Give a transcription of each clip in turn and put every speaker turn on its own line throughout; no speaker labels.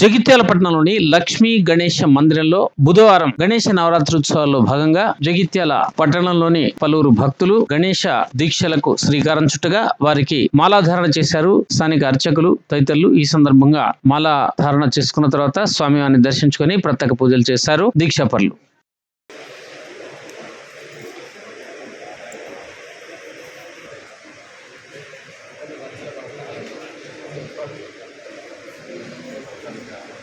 జగిత్యాల పట్టణంలోని లక్ష్మీ గణేష మందిరంలో బుధవారం గణేష నవరాత్రోత్సవాల్లో భాగంగా జగిత్యాల పట్టణంలోని పలువురు భక్తులు గణేష దీక్షలకు శ్రీకారం చుట్టగా వారికి మాలాధారణ చేశారు. స్థానిక అర్చకులు తదితరులు ఈ సందర్భంగా మాలాధారణ చేసుకున్న తర్వాత స్వామివారిని దర్శించుకొని ప్రత్యేక పూజలు చేశారు దీక్షాపరులు. Obrigado.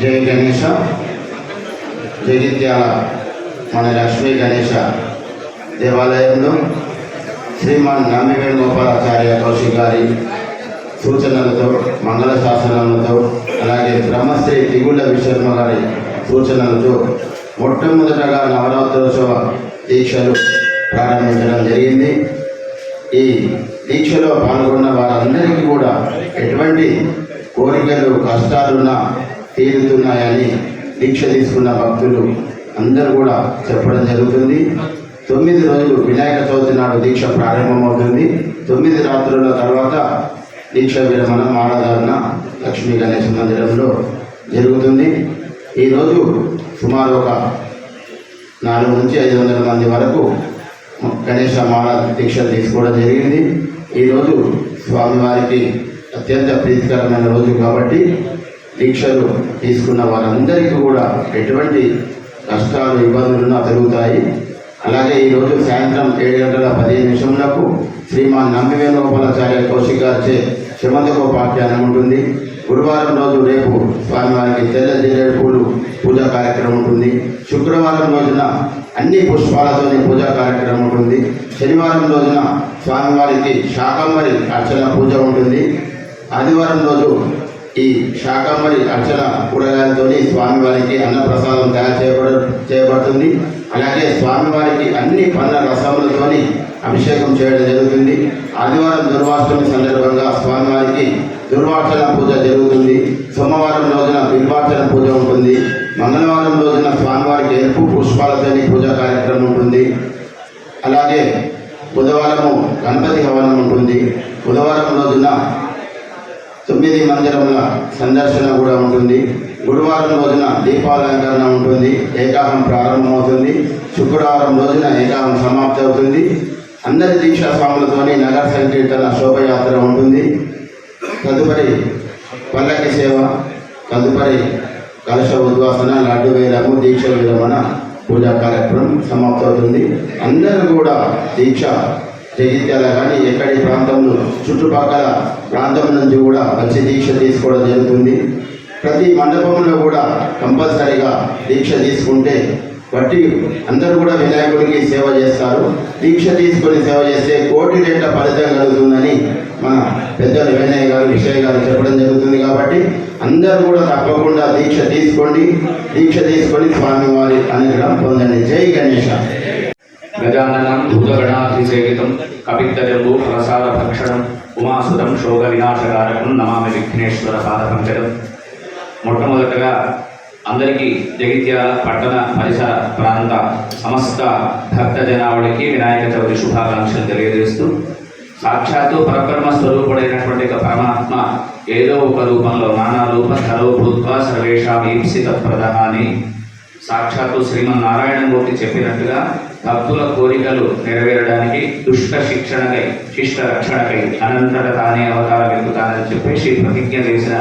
జయ గణేష జగిత్యాల మన లక్ష్మీ గణేష దేవాలయంలో శ్రీమాన్ నామి వేణుగోపాలాచార్య కౌశిక్ గారి సూచనలతో మంగళ శాసనాలతో అలాగే బ్రహ్మశ్రీ తిగుళ్ళ విశ్వర్మ గారి సూచనలతో మొట్టమొదటగా నవరాత్రోత్సవ దీక్షలు ప్రారంభించడం జరిగింది. ఈ దీక్షలో పాల్గొన్న వారందరికీ కూడా ఎటువంటి కోరికలు కష్టాలున్నా తీరుతున్నాయని దీక్ష తీసుకున్న భక్తులు అందరూ కూడా చెప్పడం జరుగుతుంది. తొమ్మిది రోజులు వినాయక చవితి నాడు దీక్ష ప్రారంభమవుతుంది. తొమ్మిది రాత్రుల తర్వాత దీక్ష విరమణ మాలధారణ లక్ష్మీ గణేశ మందిరంలో జరుగుతుంది. ఈరోజు సుమారు ఒక నాలుగు నుంచి ఐదు వందల మంది వరకు గణేష మాల దీక్షలు తీసుకోవడం జరిగింది. ఈరోజు స్వామివారికి అత్యంత ప్రీతికరమైన రోజు కాబట్టి దీక్షలు తీసుకున్న వారందరికీ కూడా ఎటువంటి కష్టాలు ఇబ్బందులున్నా జరుగుతాయి అలాగే ఈరోజు సాయంత్రం ఏడు గంటల పదిహేను నిమిషములకు శ్రీమాన్ నంబివేణుగోపాలాచార్య కౌశిక్ గారిచే శమంతకోపాఖ్యానం ఉంటుంది. గురువారం రోజు రేపు స్వామివారికి తెల్ల జిల్లేడు పూలు పూజా కార్యక్రమం ఉంటుంది. శుక్రవారం రోజున అన్ని పుష్పాలతోని పూజా కార్యక్రమం ఉంటుంది. శనివారం రోజున స్వామివారికి శాకంబరి అర్చన పూజ ఉంటుంది. ఆదివారం రోజు ఈ శాకాంబరి అర్చన కూరగాయలతోని స్వామివారికి అన్నప్రసాదం తయారు చేయబడ చేయబడుతుంది. అలాగే స్వామివారికి అన్ని పన్న రసములతోని అభిషేకం చేయడం జరుగుతుంది. ఆదివారం దుర్వాష్టమి సందర్భంగా స్వామివారికి దుర్వార్చన పూజ జరుగుతుంది. సోమవారం రోజున బిల్వార్చన పూజ ఉంటుంది. మంగళవారం రోజున స్వామివారికి ఎరుపు పుష్పాలతోని పూజా కార్యక్రమం ఉంటుంది. అలాగే బుధవారము గణపతి హవనం ఉంటుంది. బుధవారం రోజున తొమ్మిది మందిరముల సందర్శన కూడా ఉంటుంది. గురువారం రోజున దీపాలంకరణ ఉంటుంది. ఏకాహం ప్రారంభమవుతుంది. శుక్రవారం రోజున ఏకాహం సమాప్తి అవుతుంది. అందరి దీక్షా స్వాములతోని నగర సంకీర్తన శోభయాత్ర ఉంటుంది. తదుపరి పల్లకి సేవ తదుపరి కలశ ఉద్వాసన లడ్డు వేలము దీక్ష విరమణ పూజా కార్యక్రమం సమాప్తవుతుంది అందరూ కూడా దీక్ష జగిత్యాల కానీ ఎక్కడి ప్రాంతంలో చుట్టుపక్కల ప్రాంతం నుంచి కూడా వచ్చి దీక్ష తీసుకోవడం జరుగుతుంది. ప్రతి మండపంలో కూడా కంపల్సరీగా దీక్ష తీసుకుంటే బట్టి అందరూ కూడా వినాయకుడికి సేవ చేస్తారు. దీక్ష తీసుకొని సేవ చేస్తే కోటి రేట్ల ఫలితం కలుగుతుందని మన పెద్దలు వినయ్ గారు విషయ్ గారు చెప్పడం జరుగుతుంది కాబట్టి అందరూ కూడా తప్పకుండా దీక్ష తీసుకోండి. దీక్ష తీసుకొని స్వామివారి అనుగ్రహం పొందండి. జై గణేష.
గజాననం భూతగణాధిసేవితం కపిత్తజంబు ప్రసాద భక్షణం ఉమాసుతం శోక వినాశకారకం నమామి విఘ్నేశ్వర పాదపంకజం మొట్టమొదటగా అందరికీ జగిత్యాల పట్టణ పరిసర ప్రాంత సమస్త భక్త జనావళికి వినాయక చవితి శుభాకాంక్షలు తెలియజేస్తూ సాక్షాత్తు పరబ్రహ్మ స్వరూపుడైనటువంటి పరమాత్మ ఏదో ఒక రూపంలో నానా రూప ధరో భూత్వా సర్వేషాం ఈప్సిత ప్రధాని సాక్షాత్తు శ్రీమన్నారాయణమూర్తి చెప్పినట్టుగా భక్తుల కోరికలు నెరవేరడానికి దుష్ట శిక్షణకై శిష్ట రక్షణకై అనంతర తానే అవతారం ఎత్తుతానని చెప్పేసి ప్రతిజ్ఞ చేసిన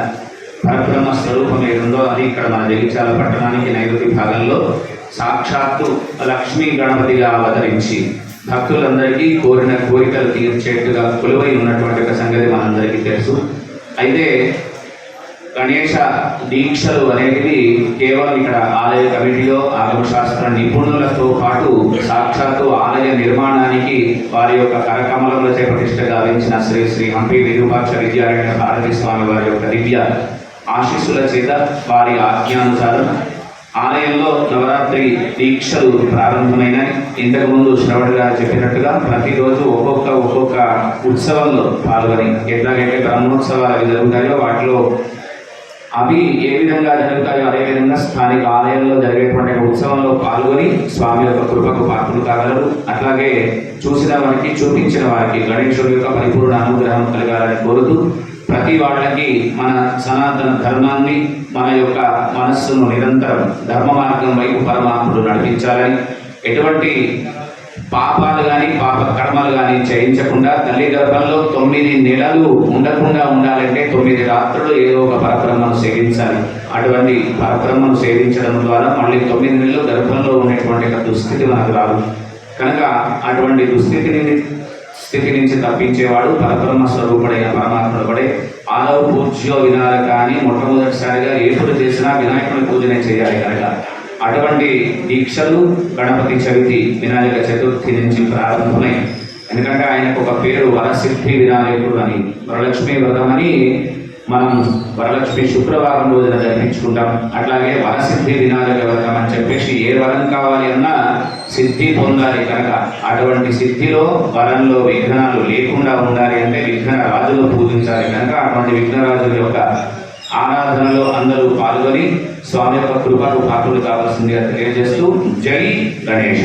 పరబ్రహ్మ స్వరూపం ఏదుందో అది ఇక్కడ మన జగిత్యాల పట్టణానికి నైరుతి భాగంలో సాక్షాత్తు లక్ష్మీ గణపతిగా అవతరించి భక్తులందరికీ కోరిన కోరికలు తీర్చేట్టుగా కొలువై ఉన్నటువంటి ఒక సంగతి మనందరికీ తెలుసు. అయితే గణేష దీక్షలు అనేటివి కేవలం ఇక్కడ ఆలయ కమిటీలో ఆగమశాస్త్ర నిపుణులతో పాటు సాక్షాత్తు ఆలయ నిర్మాణానికి వారి యొక్క కరకమలంలో చేపటిష్ట గావించిన శ్రీ శ్రీ హంపి విరూపాక్ష విద్యారాయణ భారతీ స్వామి వారి యొక్క దివ్య ఆశీస్సుల చేత వారి ఆజ్ఞానుసారం ఆలయంలో నవరాత్రి దీక్షలు ప్రారంభమైనాయి. ఇంతకుముందు శ్రవణ్ గారు చెప్పినట్టుగా ప్రతిరోజు ఒక్కొక్క ఒక్కొక్క ఉత్సవంలో పాల్గొని ఎట్లాగైతే బ్రహ్మోత్సవాలు జరుగుతాయో వాటిలో అవి ఏ విధంగా జరుగుతాయో అదేవిధంగా స్థానిక ఆలయంలో జరిగేటువంటి ఉత్సవంలో పాల్గొని స్వామి యొక్క కృపకు పాత్రలు కాగలరు అట్లాగే చూసిన వారికి చూపించిన వారికి గణేశుడి యొక్క పరిపూర్ణ అనుగ్రహం కలగాలని కోరుతూ ప్రతి వాళ్ళకి మన సనాతన ధర్మాన్ని మన యొక్క మనస్సును నిరంతరం ధర్మ మార్గం వైపు పరమాత్ముడు నడిపించాలని ఎటువంటి పాపాలు కానీ పాప కర్మలు కానీ చేయించకుండా తల్లి గర్భంలో తొమ్మిది నెలలు ఉండకుండా ఉండాలంటే తొమ్మిది రాత్రులు ఏదో ఒక పరబ్రహ్మను సేవించాలి. అటువంటి పరబ్రహ్మను సేవించడం ద్వారా మళ్ళీ తొమ్మిది నెలలు గర్భంలో ఉండేటువంటి ఒక దుస్థితి మనకు రాదు. కనుక అటువంటి దుస్థితిని స్థితి నుంచి తప్పించేవాడు పరబ్రహ్మ స్వరూపుడైన పరమాత్ముడు పడే ఆలవ పూజ్యో వినాలి కానీ మొట్టమొదటిసారిగా ఎప్పుడు చేసినా వినాయకుని పూజనే చేయాలి కనుక. అటువంటి దీక్షలు గణపతి చవితి వినాయక చతుర్థి నుంచి ప్రారంభమై ఎందుకంటే ఆయనకు ఒక పేరు వరసిద్ధి వినాయకుడు అని వరలక్ష్మి వ్రతం అని మనం వరలక్ష్మి శుక్రవారం రోజున జరిపించుకుంటాం. అట్లాగే వరసిద్ధి వినాయక వ్రతం అని చెప్పేసి ఏ వరం కావాలి అన్నా సిద్ధి పొందాలి కనుక. అటువంటి సిద్ధిలో వరంలో విఘ్నాలు లేకుండా ఉండాలి అంటే విఘ్న రాజులు పూజించాలి కనుక అటువంటి విఘ్నరాజుల యొక్క ఆరాధనలో అందరూ పాల్గొని స్వామి యొక్క కృపకు పాత్రలు కావాల్సిందిగా తెలియజేస్తూ జై గణేష.